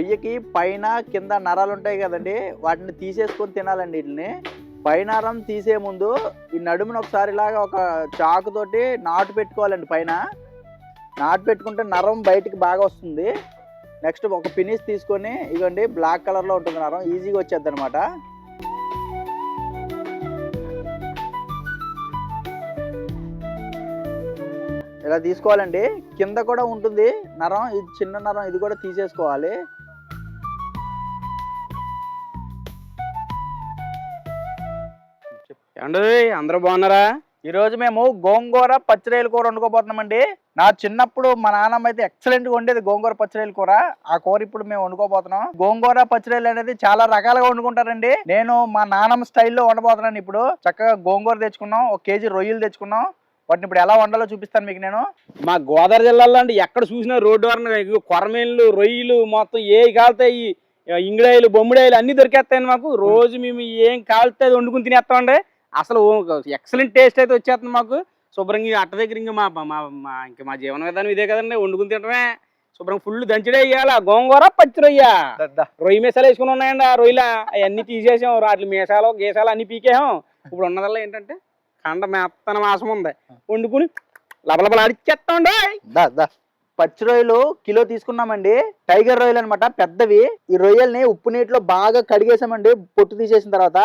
రొయ్యకి పైన కింద నరాలు ఉంటాయి కదండి వాటిని తీసేసుకొని తినాలండి వీటిని. పైనరం తీసే ముందు ఈ నడుమును ఒకసారి ఇలాగా ఒక చాకుతోటి నాటు పెట్టుకోవాలండి పైన. నాటు పెట్టుకుంటే నరం బయటికి బాగా వస్తుంది. నెక్స్ట్ ఒక ఫినిష్ తీసుకొని ఇగోండి బ్లాక్ కలర్లో ఉంటుంది నరం ఈజీగా వచ్చేది అనమాట ఇలా తీసుకోవాలండి. కింద కూడా ఉంటుంది నరం ఇది చిన్న నరం ఇది కూడా తీసేసుకోవాలి. ఏమండి అందరూ బాగున్నారా? ఈరోజు మేము గోంగూర పచ్చిరేలు కూర వండుకోబోతున్నామండి. నా చిన్నప్పుడు మా నాన్నమ్మ అయితే ఎక్సలెంట్గా ఉండేది గోంగూర పచ్చిరేలు కూర. ఆ కూర ఇప్పుడు మేము వండుకోబోతున్నాం. గోంగూర పచ్చిరేలు అనేది చాలా రకాలుగా వండుకుంటారండి. నేను మా నాన్నమ్మ స్టైల్లో వండబోతున్నాను ఇప్పుడు. చక్కగా గోంగూర తెచ్చుకున్నాం ఒక కేజీ రొయ్యలు తెచ్చుకున్నాం. వాటిని ఇప్పుడు ఎలా వండాలో చూపిస్తాను మీకు నేను. మా గోదావరి జిల్లాలో అండి ఎక్కడ చూసినా రోడ్డు వరన ఇగో కొరమేన్లు రొయ్యలు మొత్తం ఏ కాలుతాయి ఇంగిడాయిలు బొమ్మిడాయిలు అన్ని దొరికేస్తాయండి మాకు. రోజు మేము ఏం కాలితే అది వండుకుని తినేస్తామండి. అసలు ఎక్సలెంట్ టేస్ట్ అయితే వచ్చేస్తుంది మాకు. శుభ్రంగా అట్ట దగ్గర ఇంకా మా మా ఇంకా మా జీవన విధానం ఇదే కదండి. వండుకుని తినడమే శుభ్రంగా ఫుల్ దంచడే వేయాలి గోంగూర పచ్చి రొయ్య రొయ్యి మీసాలు వేసుకుని ఉన్నాయండి ఆ రొయ్యల. అవన్నీ తీసేసాం. వాటి మీసాలు గీసాలు అన్ని పీకేసాం. ఇప్పుడు ఉన్నదల్లా ఏంటంటే కండ మెత్తన మాసం ఉంది. వండుకుని లబలబల అడిచేస్తాండి దా దా. పచ్చి రొయ్యలు కిలో తీసుకున్నామండి. టైగర్ రొయ్యలు అనమాట పెద్దవి. ఈ రొయ్యల్ని ఉప్పు నీటిలో బాగా కడిగేసామండి. పొట్టు తీసేసిన తర్వాత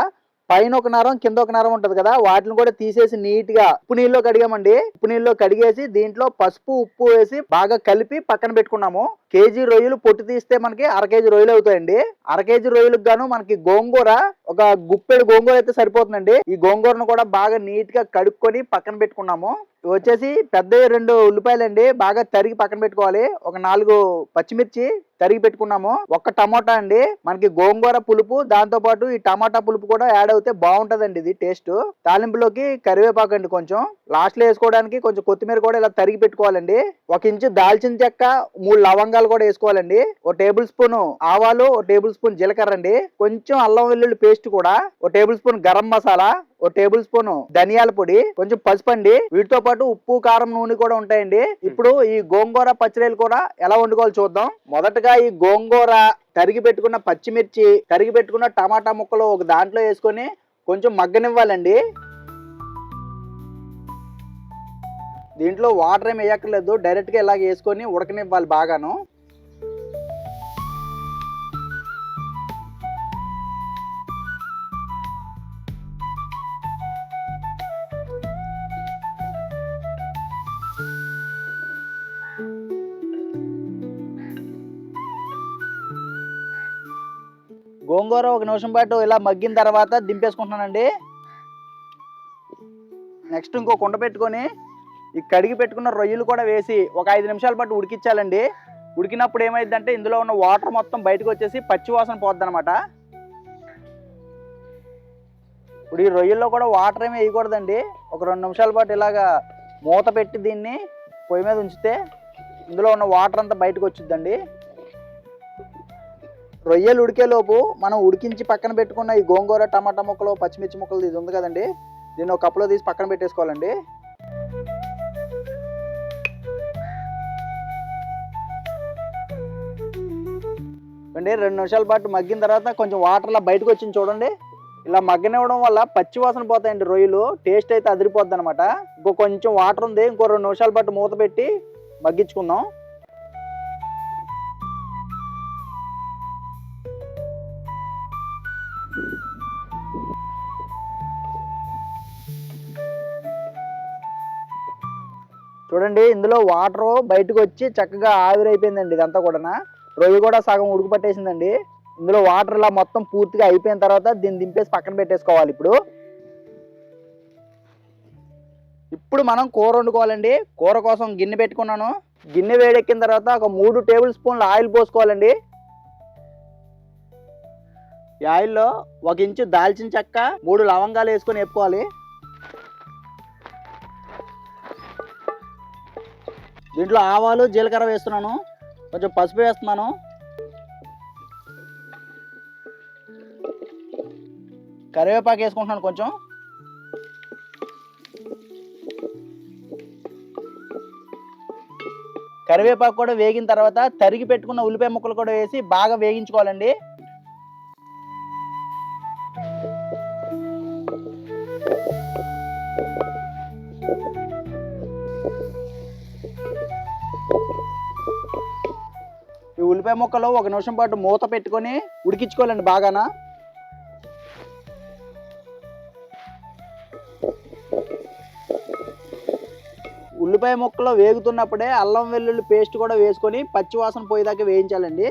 పైన ఒక నరం కింద ఒక నరం ఉంటది కదా వాటిని కూడా తీసేసి నీట్గా ఉప్పు నీళ్ళలో కడిగామండి. ఉప్పు నీళ్ళలో కడిగేసి దీంట్లో పసుపు ఉప్పు వేసి బాగా కలిపి పక్కన పెట్టుకున్నాము. కేజీ రొయ్యలు పొట్టు తీస్తే మనకి అర కేజీ రొయ్యలు అవుతాయండి. అర కేజీ రొయ్యలకు గాను మనకి గోంగూర ఒక గుప్పెడు గోంగూర అయితే సరిపోతుందండి. ఈ గోంగూరను కూడా బాగా నీట్గా కడుక్కొని పక్కన పెట్టుకున్నాము. వచ్చేసి పెద్ద రెండు ఉల్లిపాయలండి బాగా తరిగి పక్కన పెట్టుకోవాలి. ఒక నాలుగు పచ్చిమిర్చి తరిగి పెట్టుకున్నాము. ఒక టమోటా అండి. మనకి గోంగూర పులుపు దాంతో పాటు ఈ టమాటా పులుపు కూడా యాడ్ అవుతే బాగుంటదండి ఇది టేస్ట్. తాలింపులోకి కరివేపాకు అండి కొంచెం. లాస్ట్లో వేసుకోవడానికి కొంచెం కొత్తిమీర కూడా ఇలా తరిగి పెట్టుకోవాలండి. ఒక ఇంచు దాల్చిన చెక్క మూడు లవంగాలు కూడా వేసుకోవాలండి. ఒక టేబుల్ స్పూన్ ఆవాలు ఒక టేబుల్ స్పూన్ జీలకర్ర అండి. కొంచెం అల్లం వెల్లుల్లి పేస్ట్ కూడా ఒక టేబుల్ స్పూన్ గరం మసాలా ఒక టేబుల్ స్పూన్ ధనియాల పొడి కొంచెం పసుపు అండి వీటితో పాటు ఉప్పు కారం నూనె కూడా ఉంటాయండి. ఇప్పుడు ఈ గోంగూర పచ్చిరేలు కూడా ఎలా వండుకోవాలో చూద్దాం. మొదటగా ఈ గోంగూర తరిగి పెట్టుకున్న పచ్చిమిర్చి తరిగి పెట్టుకున్న టమాటా ముక్కలు ఒక దాంట్లో వేసుకొని కొంచెం మగ్గనివ్వాలండి. దీంట్లో వాటర్ ఏమి వేయక్కర్లేదు. డైరెక్ట్గా ఇలాగ వేసుకొని ఉడకనివ్వాలి బాగాను. గోంగూర ఒక నిమిషం పాటు ఇలా మగ్గిన తర్వాత దింపేసుకుంటున్నానండి. నెక్స్ట్ ఇంకో కుండ పెట్టుకొని ఈ కడిగి పెట్టుకున్న రొయ్యలు కూడా వేసి ఒక ఐదు నిమిషాల పాటు ఉడికించాలండి ఉడికినప్పుడు ఏమైందంటే ఇందులో ఉన్న వాటర్ మొత్తం బయటకు వచ్చేసి పచ్చి వాసన పోద్ది ఇప్పుడు ఈ రొయ్యల్లో కూడా వాటర్ ఏమి వేయకూడదండి. ఒక రెండు నిమిషాల పాటు ఇలాగా మూత పెట్టి దీన్ని పొయ్యి మీద ఉంచితే ఇందులో ఉన్న వాటర్ అంతా బయటకు వచ్చిద్దండి. రొయ్యలు ఉడికేలోపు మనం ఉడికించి పక్కన పెట్టుకున్న ఈ గోంగూర టమాటా ముక్కలు పచ్చిమిర్చి ముక్కలు ఇది ఉంది కదండి. దీన్ని ఒక కప్పులో తీసి పక్కన పెట్టేసుకోవాలండి. అండి రెండు నిమిషాల పాటు మగ్గిన తర్వాత కొంచెం వాటర్లా బయటకు వచ్చింది చూడండి. ఇలా మగ్గనివ్వడం వల్ల పచ్చి వాసన పోతాయండి రొయ్యలు. టేస్ట్ అయితే అదిరిపోద్ది అనమాట ఇంకో కొంచెం వాటర్ ఉంది ఇంకో రెండు నిమిషాల పాటు మూత పెట్టి మగ్గించుకుందాం. చూడండి ఇందులో వాటర్ బయటకు వచ్చి చక్కగా ఆవిరైపోయిందండి ఇదంతా కూడా రొయ్య కూడా సగం ఉడుకు పట్టేసిందండి. ఇందులో వాటర్ ఇలా మొత్తం పూర్తిగా అయిపోయిన తర్వాత దీన్ని దింపేసి పక్కన పెట్టేసుకోవాలి ఇప్పుడు. ఇప్పుడు మనం కూర వండుకోవాలండి. కూర కోసం గిన్నె పెట్టుకున్నాను. గిన్నె వేడెక్కిన తర్వాత ఒక మూడు టేబుల్ స్పూన్ల ఆయిల్ పోసుకోవాలండి. ఈ ఆయిల్లో ఒక ఇంచు దాల్చిన చెక్క మూడు లవంగాలు వేసుకొని వేపుకోవాలి. దీంట్లో ఆవాలు జీలకర్ర వేస్తున్నాను. కొంచెం పసుపు వేస్తున్నాను. కరివేపాకు వేసుకుంటున్నాను కొంచెం. కరివేపాకు కూడా వేగిన తర్వాత తరిగి పెట్టుకున్న ఉల్లిపాయ ముక్కలు కూడా వేసి బాగా వేగించుకోవాలండి. ఉల్లిపాయ ముక్కలు ఒక నిమిషం పాటు మూత పెట్టుకొని ఉడికించుకోవాలండి బాగానా? ఉల్లిపాయ ముక్కలు వేగుతున్నప్పుడే అల్లం వెల్లుల్లి పేస్ట్ కూడా వేసుకొని పచ్చివాసన పోయేదాకా వేయించాలండి.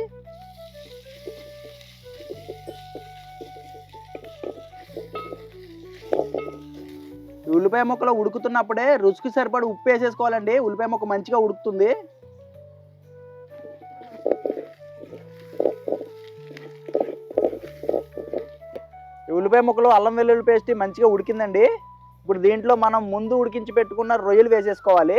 ఉల్లిపాయ ముక్కలు ఉడుకుతున్నప్పుడే రుచికి సరిపడి ఉప్పు వేసేసుకోవాలండి. ఉల్లిపాయ ముక్క మంచిగా ఉడుకుతుంది. ఉల్లిపాయ ముక్కలు అల్లం వెల్లుల్లి పేస్ట్ మంచిగా ఉడికిందండి. ఇప్పుడు దీంట్లో మనం ముందు ఉడికించి పెట్టుకున్న రొయ్యలు వేసేసుకోవాలి.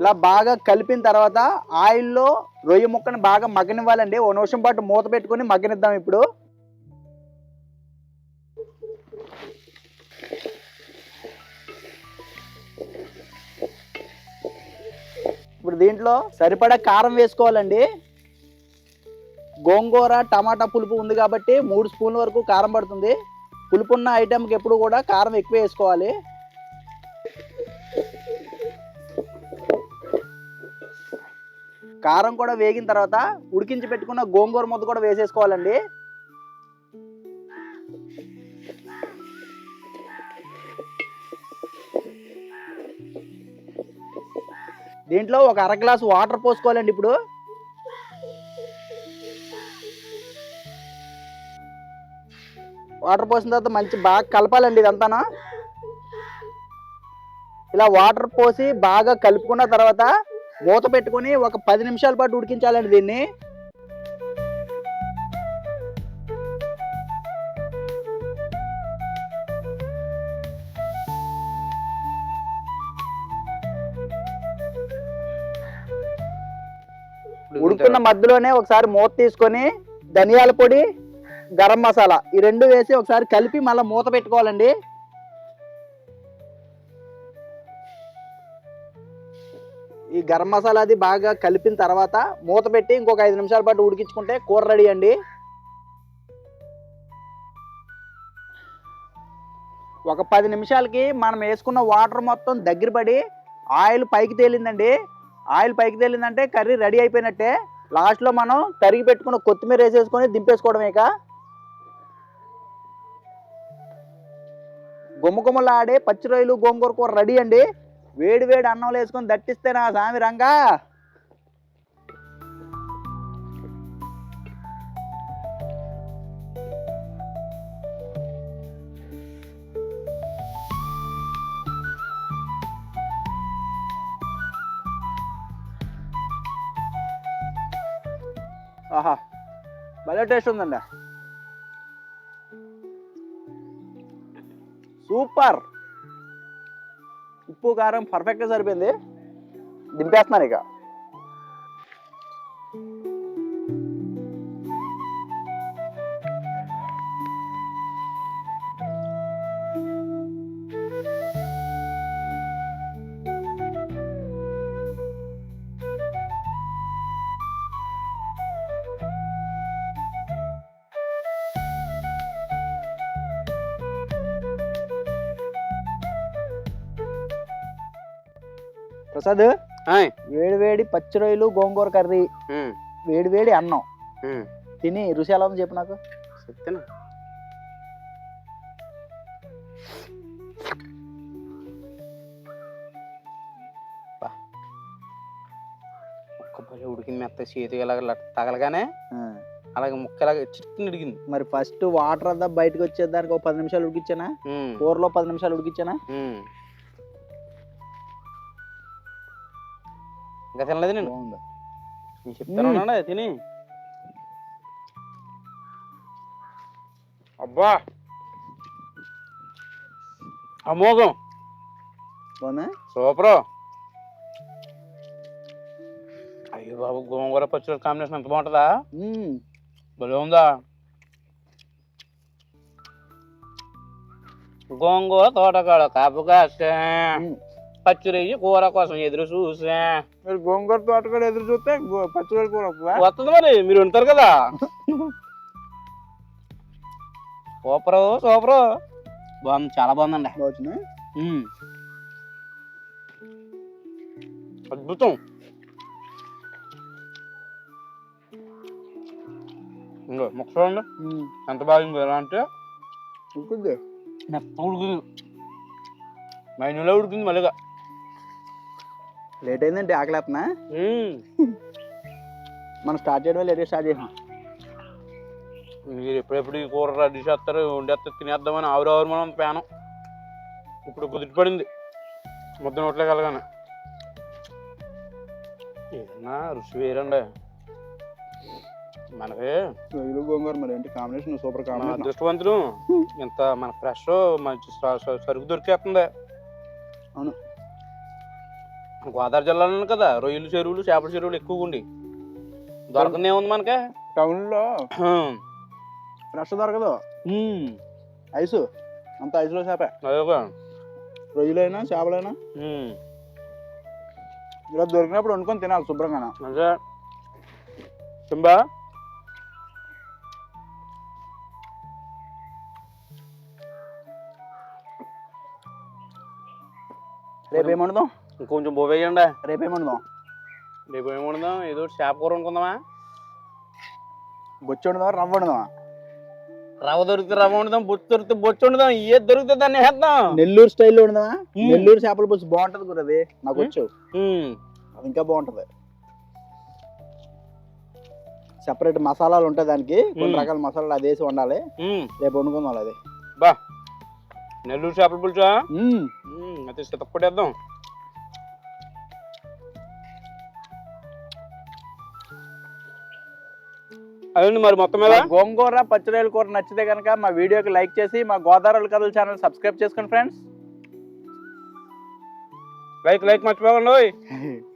ఇలా బాగా కలిపిన తర్వాత ఆయిల్లో రొయ్య ముక్కని బాగా మగ్గనివ్వాలండి. ఓ నిమిషం పాటు మూత పెట్టుకొని మగ్గనిద్దాం ఇప్పుడు. దీంట్లో సరిపడా కారం వేసుకోవాలండి. గోంగూర టమాటా పులుపు ఉంది కాబట్టి మూడు స్పూన్ల వరకు కారం పడుతుంది. పులుపు ఉన్న ఐటెంకి ఎప్పుడు కూడా కారం ఎక్కువ వేసుకోవాలి. కారం కూడా వేగిన తర్వాత ఉడికించి పెట్టుకున్న గోంగూర ముద్ద కూడా వేసేసుకోవాలండి. దీంట్లో ఒక అర గ్లాసు వాటర్ పోసుకోవాలండి ఇప్పుడు. వాటర్ పోసిన తర్వాత మంచి బాగా కలపాలండి ఇదంతానా. ఇలా వాటర్ పోసి బాగా కలుపుకున్న తర్వాత మూత పెట్టుకొని ఒక పది నిమిషాల పాటు ఉడికించాలండి దీన్ని. ఉడుకుతున్న మధ్యలోనే ఒకసారి మూత తీసుకొని ధనియాల పొడి గరం మసాలా ఈ రెండు వేసి ఒకసారి కలిపి మళ్ళీ మూత పెట్టుకోవాలండి. ఈ గరం మసాలా అది బాగా కలిపిన తర్వాత మూత పెట్టి ఇంకొక ఐదు నిమిషాల పాటు ఉడికించుకుంటే కూర రెడీ అండి. ఒక పది నిమిషాలకి మనం వేసుకున్న వాటర్ మొత్తం దగ్గర పడి ఆయిల్ పైకి తేలిందండి. ఆయిల్ పైకి తేలిందంటే కర్రీ రెడీ అయిపోయినట్టే. లాస్ట్లో మనం తరిగి పెట్టుకున్న కొత్తిమీర వేసేసుకొని దింపేసుకోవడమేక ఇక. గుమ్మగుమ్మలాడే పచ్చి రొయ్యలు గోంగూర కూర రెడీ అండి. వేడి వేడి అన్నంలో వేసుకొని దట్టిస్తే నా సామి రంగా. ఆహా భలే టేస్ట్ ఉందండి. సూపర్. ఉప్పు కారం పర్ఫెక్ట్గా సరిపోయింది. దింపేస్తున్నాను ఇక. ప్రసాద్. వేడి వేడి పచ్చి రొయ్యలు గోంగూర కర్రీ వేడి వేడి అన్నం. తిని రుచి ఎలా ఉంది చెప్పు నాకు? చెప్తాను ఉడికింది మెత్త చేతి ఇలాగ తగలగానే అలాగే ముక్కలాగా చిట్టుని ఉడికింది మరి ఫస్ట్ వాటర్ అంతా బయటకు వచ్చేదానికి ఒక పది నిమిషాలు ఉడికిచ్చానా? కూరలో పది నిమిషాలు ఉడికిచ్చానా? ఇంకా తినలేదు నేను. చెప్తాను తిని. అబ్బా. అమోఘం బాగుందా? సూపర్. అయ్యో బాబు గోంగూర పచ్చడి కాంబినేషన్ ఎంత బాగుంటుందా. భలే ఉందా? గోంగూర తోటకాడ కాపు కాసా ఉమ్. పచ్చిరయ్యి కూర కోసం ఎదురు చూసా. మీరు గోంగూర తోట కూడా ఎదురు చూస్తే పచ్చిరొయ్యల కూర వస్తుందా? మరి మీరు ఉంటారు కదా. Super super. బాగుంది చాలా బాగుందండి. అద్భుతం. ఇంకో ముక్క చూడండి. ఎంత బాగుంది ఎలా అంటే. ఉడుకుద్ది. మెత్త ఉడుకుతుంది. మైనలో ఉడుకుంది మళ్ళీగా. లేట్ అయిందంటే ఆకలేస్తున్నా. మనం స్టార్ట్ చేయడం లేట్ స్టార్ట్ చేసాం మీరు ఎప్పుడెప్పుడు ఈ కూర రెడీ చేస్తారు వండేస్తారు తినేద్దామని ఆవిరి ఆవిరి మనం ప్యానం ఇప్పుడు కుదిరి పడింది. ముద్ద నోట్లే కలగానే. ఏదన్నా రుచి వేరండి. మనకి రొయ్యలు గోంగూర మరి ఏంటి? Combination super combination. అదృష్టవంతులు. ఇంత మన ఫ్రెష్ మంచి సరుకు దొరికేస్తుంది అవును. గోదావరి జిల్లాలో కదా. రొయ్యలు చెరువులు చేపల చెరువులు ఎక్కువగా ఉండి. దొరకనే ఉంది మనకి? టౌన్లో ఫ్రెష్ దొరకదు. ఐసు. అంత ఐసులో చేప. రొయ్యలైనా చేపలైనా. ఇలా దొరికినప్పుడు వండుకొని తినాలి శుభ్రంగా మంచిగా సింబా రేపు వండుదాం? ఇంకొంచెం పోవేయండి రేపు ఏం వండుదాం రేపు ఏమి వండుదాం ఏదో ఒకటి చేప కూర అనుకుందామా బొచ్చి వండుదాం రవ్వ వండుదాం రవ్వ దొరికితే రవ్వ వండుదాం బొచ్చు దొరికితే బొచ్చు వండుదాం. ఏది దొరికితే దాన్ని వేద్దాం. నెల్లూరు స్టైల్లో వండుదామా? మ్మ్. నెల్లూరు చేపల పులుసు బాగుంటది కూడా అది. నాకు. వచ్చు. ఉమ్, అది ఇంకా బాగుంటది. సెపరేట్ మసాలాలు ఉంటాయి దానికి. కొన్ని మ్మ్. రకాల మసాలాలు అది వేసి వండాలి. ఉమ్, రేపు వండుకుందాం అది. బా. నెల్లూరు చేపల పులుసా? మ్మ్. ఉమ్, అయితే సితప్పటేద్దాం అదండి మరి మొత్తం మీద? గోంగూర పచ్చిరొయ్యల కూర నచ్చితే కనుక మా వీడియోకి లైక్ చేసి మా గోదావరి కథల ఛానల్ సబ్స్క్రైబ్ చేసుకోండి ఫ్రెండ్స్. లైక్ లైక్ మర్చిపోకండి